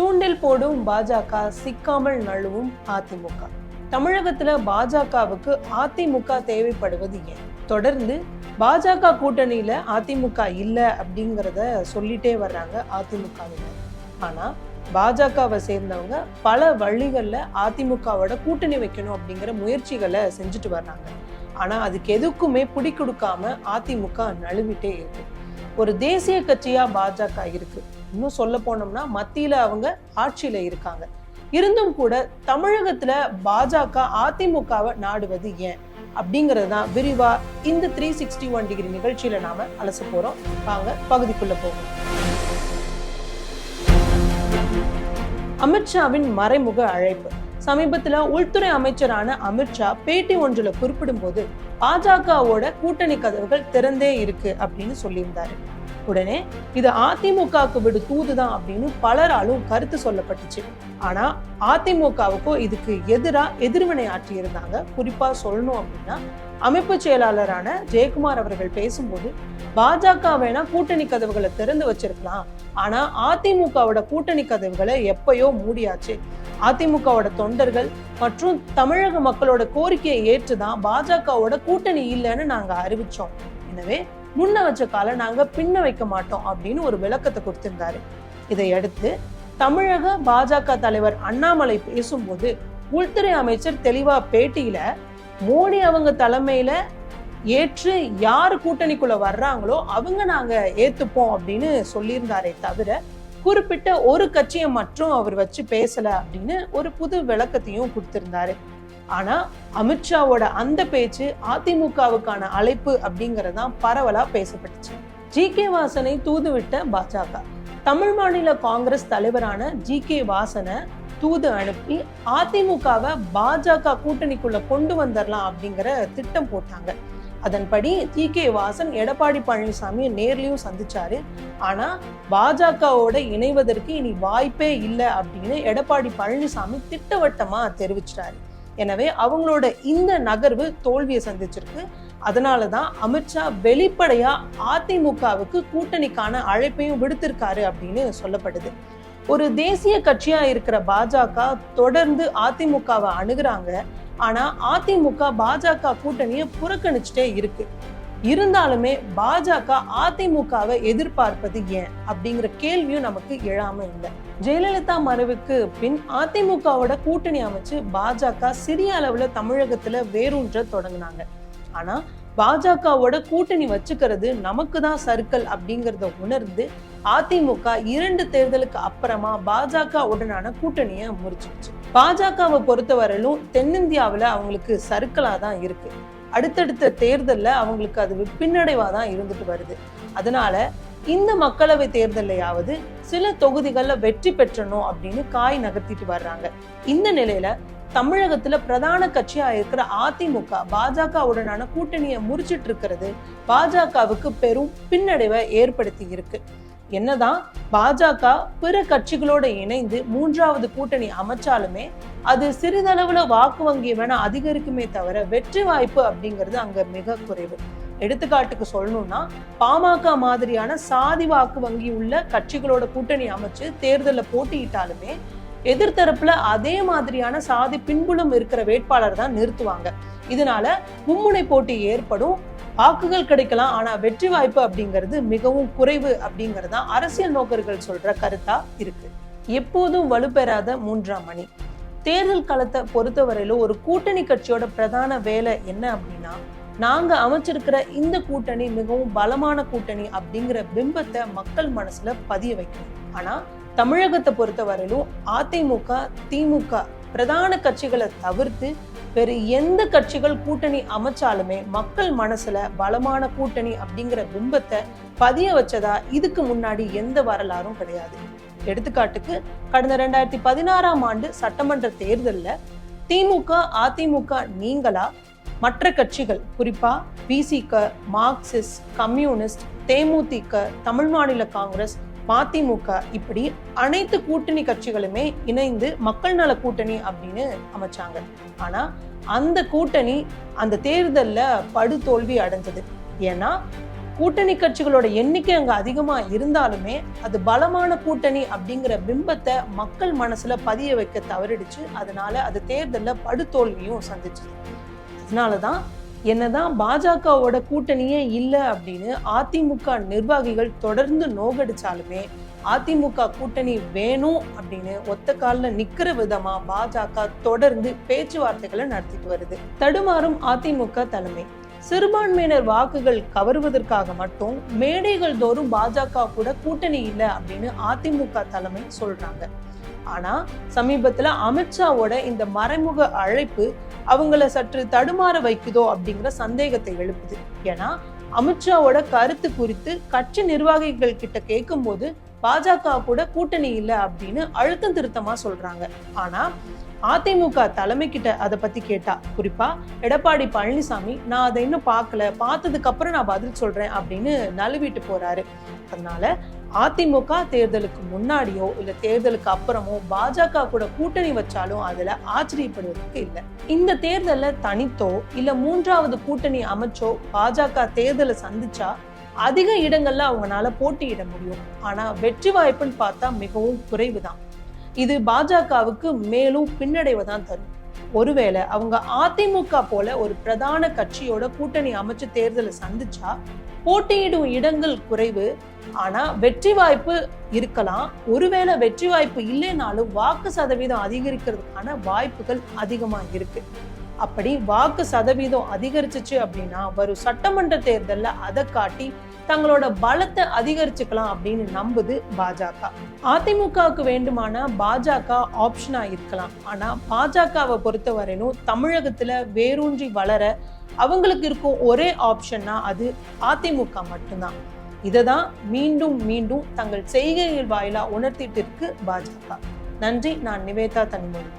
தூண்டில் போடும் பாஜக சிக்காமல் நழுவும் அதிமுக. தமிழகத்துல பாஜகவுக்கு அதிமுக தேவைப்படுவது ஏன்? தொடர்ந்து பாஜக கூட்டணியில அதிமுக இல்ல அப்படிங்கிறத சொல்லிட்டே வர்றாங்க அதிமுகவினர். ஆனா பாஜகவை சேர்ந்தவங்க பல வழிகள்ல அதிமுகவோட கூட்டணி வைக்கணும் அப்படிங்கிற முயற்சிகளை செஞ்சுட்டு வர்றாங்க. ஆனா அதுக்கு எதுக்குமே பிடி கொடுக்காம அதிமுக நழுவிட்டே இருக்கு. ஒரு தேசிய கட்சியா பாஜக இருக்கு. இன்னும் சொல்ல போனோம்னா மத்தியில அவங்க ஆட்சியில இருக்காங்க. இருந்தும் கூட தமிழகத்துல பாஜக அதிமுகவை நாடுவது ஏன்? அப்படிங்கிறது தான் விரிவா இந்த த்ரீ சிக்ஸ்டி ஒன் டிகிரி நிகழ்ச்சியில நாம அலச போறோம். வாங்க பகுதிக்குள்ள போகும் அமித்ஷாவின் மறைமுக அழைப்பு. சமீபத்துல உள்துறை அமைச்சரான அமித்ஷா பேட்டி ஒன்றுல குறிப்பிடும்போது பாஜகவோட கூட்டணி கதவுகள் திறந்தே இருக்கு அப்படின்னு சொல்லியிருந்தாரு. உடனே இது அதிமுகவுக்கு விடு தூதுதான் அப்படின்னு பலராலும் கருத்து சொல்லப்பட்டுச்சு. ஆனா அதிமுகவுக்கோ இதுக்கு எதிரா எதிர்வினை ஆற்றியிருந்தாங்க குறிப்பா சொல்லணும் அப்படின்னா அமைப்பு செயலாளரான ஜெயக்குமார் அவர்கள் பேசும்போது பாஜக வேணா கூட்டணி கதவுகளை திறந்து வச்சிருக்கலாம். ஆனா அதிமுகவோட கூட்டணி கதவுகளை எப்பயோ மூடியாச்சு. அதிமுகவோட தொண்டர்கள் மற்றும் தமிழக மக்களோட கோரிக்கையை ஏற்றுதான் பாஜகவோட கூட்டணி இல்லைன்னு நாங்க அறிவிச்சோம். எனவே முன்ன வச்ச கால நாங்க பின்ன வைக்க மாட்டோம் அப்படின்னு ஒரு விளக்கத்தை கொடுத்திருந்தாரு. இதையடுத்து தமிழக பாஜக தலைவர் அண்ணாமலை பேசும்போது உள்துறை அமைச்சர் தெளிவா பேட்டியில மோடி அவங்க தலைமையில ஏற்று யார் கூட்டணிக்குள்ள வர்றாங்களோ அவங்க நாங்க ஏத்துப்போம் அப்படின்னு சொல்லியிருந்தாரே தவிர குறிப்பிட்ட ஒரு கட்சியை மட்டும் அவர் வச்சு பேசல அப்படின்னு ஒரு புது விளக்கத்தையும் கொடுத்திருந்தாரு. ஆனா அமித்ஷாவோட அந்த பேச்சு அதிமுகவுக்கான அழைப்பு அப்படிங்கறதான் பரவலா பேசப்பட்டுச்சு. ஜி கே வாசனை தூதுவிட்ட பாஜக. தமிழ் மாநில காங்கிரஸ் தலைவரான ஜி கே வாசனை தூது அனுப்பி அதிமுகவை பாஜக கூட்டணிக்குள்ள கொண்டு வந்துடலாம் அப்படிங்கிற திட்டம் போட்டாங்க. அதன்படி டி கே வாசன் எடப்பாடி பழனிசாமியை நேர்லையும் சந்திச்சாரு. ஆனா பாஜகவோட இணைவதற்கு இனி வாய்ப்பே இல்லை அப்படின்னு எடப்பாடி பழனிசாமி திட்டவட்டமா தெரிவிச்சிட்டாரு. எனவே அவங்களோட இந்த நகர்வு தோல்வியை சந்திச்சிருக்கு. அதனால தான் அமித்ஷா வெளிப்படையா அதிமுகவுக்கு கூட்டணிக்கான அழைப்பையும் விடுத்திருக்காரு அப்படின்னு சொல்லப்படுது. ஒரு தேசிய கட்சியா இருக்கிற பாஜக தொடர்ந்து அதிமுகவை அணுகுறாங்க. ஆனா அதிமுக பாஜக கூட்டணியை புறக்கணிச்சுட்டே இருக்கு. இருந்தாலுமே பாஜக அதிமுகவை எதிர்பார்ப்பது ஏன் அப்படிங்கிற கேள்வியும் நமக்கு எழாம இல்லை. ஜெயலலிதா மறைவுக்கு பின் அதிமுகவோட கூட்டணி அமைச்சு பாஜக சிறிய அளவுல தமிழகத்துல வேரூன்ற தொடங்கினாங்க. ஆனா பாஜகவோட கூட்டணி வச்சுக்கிறது நமக்கு தான் சர்க்கிள் அப்படிங்கறத உணர்ந்து அதிமுக இரண்டு தேர்தலுக்கு அப்புறமா பாஜக உடனான கூட்டணியை முறிச்சிருச்சு பாஜகவை பொறுத்தவரையிலும் தென்னிந்தியாவில் அவங்களுக்கு சர்க்கிளா தான் இருக்கு. அடுத்தடுத்த தேர்தலில் அவங்களுக்கு அது பின்னடைவா தான் இருந்துட்டு வருது. அதனால இந்த மக்களவை தேர்தலையாவது சில தொகுதிகளில் வெற்றி பெற்றணும் அப்படின்னு காய் நகர்த்திட்டு வர்றாங்க. இந்த நிலையில தமிழகத்துல பிரதான கட்சியா இருக்கிற அதிமுக பாஜகவுடனான கூட்டணியை முறிச்சிட்டு இருக்கிறது பாஜகவுக்கு பெரும் பின்னடைவை ஏற்படுத்தி இருக்கு. என்னதான் பாஜக பிற கட்சிகளோடு இணைந்து மூன்றாவது கூட்டணி அமைச்சாலுமே அது சிறிதளவுல வாக்கு வங்கி வேணா அதிகரிக்குமே தவிர வெற்றி வாய்ப்பு அப்படிங்கிறது அங்க மிக குறைவு. எடுத்துக்காட்டுக்கு சொல்லணும்னா பாமக மாதிரியான சாதி வாக்கு வங்கி உள்ள கட்சிகளோட கூட்டணி அமைச்சு தேர்தலில் போட்டியிட்டாலுமே எதிர்த்தரப்புல அதே மாதிரியான சாதி பின்புலம் இருக்கிற வேட்பாளர் தான் நிறுத்துவாங்க. இதனால மும்முனை போட்டி ஏற்படும். வாக்குகள் கிடைக்கலாம் ஆனா வெற்றி வாய்ப்பு அப்படிங்கிறது மிகவும் குறைவு அப்படிங்கிறது தான் அரசியல் நோக்கர்கள் சொல்ற கருத்தா இருக்கு. எப்போதும் வலுப்பெறாத மூன்றாம் மணி தேர்தல் களத்தை பொறுத்தவரையில ஒரு கூட்டணி கட்சியோட பிரதான வேலை என்ன அப்படின்னா நாங்க அமைச்சிருக்கிற இந்த கூட்டணி மிகவும் பலமான கூட்டணி அப்படிங்கிற பிம்பத்தை மக்கள் மனசுல பதிய வைக்கணும். ஆனா தமிழகத்தை பொறுத்தவரையிலும் அதிமுக திமுக பிரதான கட்சிகளை தவிர்த்து வேறு எந்த கட்சிகள் கூட்டணி அமைச்சாலுமே மக்கள் மனசுல பலமான கூட்டணி அப்படிங்கிற பிம்பத்தை பதிய வச்சதா இதுக்கு முன்னாடி எந்த வரலாறும் கிடையாது. எடுத்துக்காட்டுக்கு கடந்த ரெண்டாயிரத்தி பதினாறாம் ஆண்டு சட்டமன்ற தேர்தலில் திமுக அதிமுக நீங்களா? மற்ற கட்சிகள் குறிப்பா பிசிக Marxist communist DMDK Tamil Maanila Congress MDMK இப்படி அனைத்து கூட்டணி கட்சிகளுமே இணைந்து மக்கள் நல கூட்டணி அப்படின்னு அமைச்சாங்க. ஆனா அந்த கூட்டணி அந்த தேர்தல்ல படுதோல்வி அடைஞ்சது. ஏன்னா கூட்டணி கட்சிகளோட எண்ணிக்கை அங்க அதிகமா இருந்தாலுமே அது பலமான கூட்டணி அப்படிங்கிற பிம்பத்தை மக்கள் மனசுல பதிய வைக்க தவறிடுச்சு. அதனால அது தேர்தல்ல படுதோல்வியும் அதனால அதனாலதான் என்னதான் பாஜகவோட கூட்டணியே இல்லை அப்படின்னு அதிமுக நிர்வாகிகள் தொடர்ந்து நோகடிச்சாலுமே அதிமுக கூட்டணி வேணும் அப்படின்னு ஒத்த காலில் நிக்கிற விதமா பாஜக தொடர்ந்து பேச்சுவார்த்தைகளை நடத்திட்டு வருது. தடுமாறும் அதிமுக தலைமை. சிறுபான்மையினர் வாக்குகள் கவருவதற்காக மட்டும் மேடைகள் தோறும் பாஜக கூட கூட்டணி இல்லை அப்படின்னு அதிமுக தலைமை சொல்றாங்க. ஆனால் சமீபத்தில் அமித்ஷாவோட இந்த மறைமுக அழைப்பு அவங்கள சற்று தடுமாற வைக்குதோ அப்படிங்கிற சந்தேகத்தை எழுப்புது. ஏன்னா அமித்ஷாவோட கருத்து குறித்து கட்சி நிர்வாகிகள் கிட்ட கேட்கும்போது பாஜக கூட கூட்டணி இல்லை அப்படின்னு அழுத்தம் திருத்தமா சொல்றாங்க. ஆனா அதிமுக தலைமை கிட்ட அதை பத்தி கேட்டா குறிப்பா எடப்பாடி பழனிசாமி நான் அதை இன்னும் பார்க்கல பார்த்ததுக்கு அப்புறம் நான் பதில் சொல்றேன் அப்படின்னு நழுவிட்டு போறாரு. அதனால அதிமுக தேர்தலுக்கு முன்னாடியோ இல்ல தேர்தலுக்கு அப்புறமோ பாஜக கூட கூட்டணி வச்சாலும் அதுல ஆச்சரியப்படுவதற்கு இல்லை. இந்த தேர்தலில் தனித்தோ இல்ல மூன்றாவது கூட்டணி அமைச்சோ பாஜக தேர்தலை சந்திச்சா அதிக இடங்கள்ல அவங்களால போட்டியிட முடியும். ஆனா வெற்றி வாய்ப்புன்னு பார்த்தா மிகவும் குறைவுதான். இது பாஜகவுக்கு மேலும் பின்னடைவை தான் தரும். ஒருவேளை அவங்க அதிமுக போல ஒரு பிரதான கட்சியோட கூட்டணி அமைச்சு தேர்தலை சந்திச்சா போட்டியிடும் இடங்கள் குறைவு ஆனா வெற்றி வாய்ப்பு இருக்கலாம். ஒருவேளை வெற்றி வாய்ப்பு இல்லைனாலும் வாக்கு சதவீதம் அதிகரிக்கிறதுக்கான வாய்ப்புகள் அதிகமா இருக்கு. அப்படி வாக்கு சதவீதம் அதிகரிச்சிச்சு அப்படின்னா வரும் சட்டமன்ற தேர்தல்ல அதை காட்டி தங்களோட பலத்தை அதிகரிச்சுக்கலாம் அப்படின்னு நம்புது பாஜக. அதிமுகவுக்கு வேண்டுமான பாஜக ஆப்ஷனா இருக்கலாம். ஆனா பாஜகவை பொறுத்த வரையிலும் தமிழகத்துல வேரூன்றி வளர அவங்களுக்கு இருக்கும் ஒரே ஆப்ஷன்னா அது அதிமுக மட்டும்தான். இதை தான் மீண்டும் மீண்டும் தங்கள் செய்கைகள் வாயிலாக உணர்த்திட்டு இருக்கு பாஜக. நன்றி நான் நிவேதா தன்மொழி.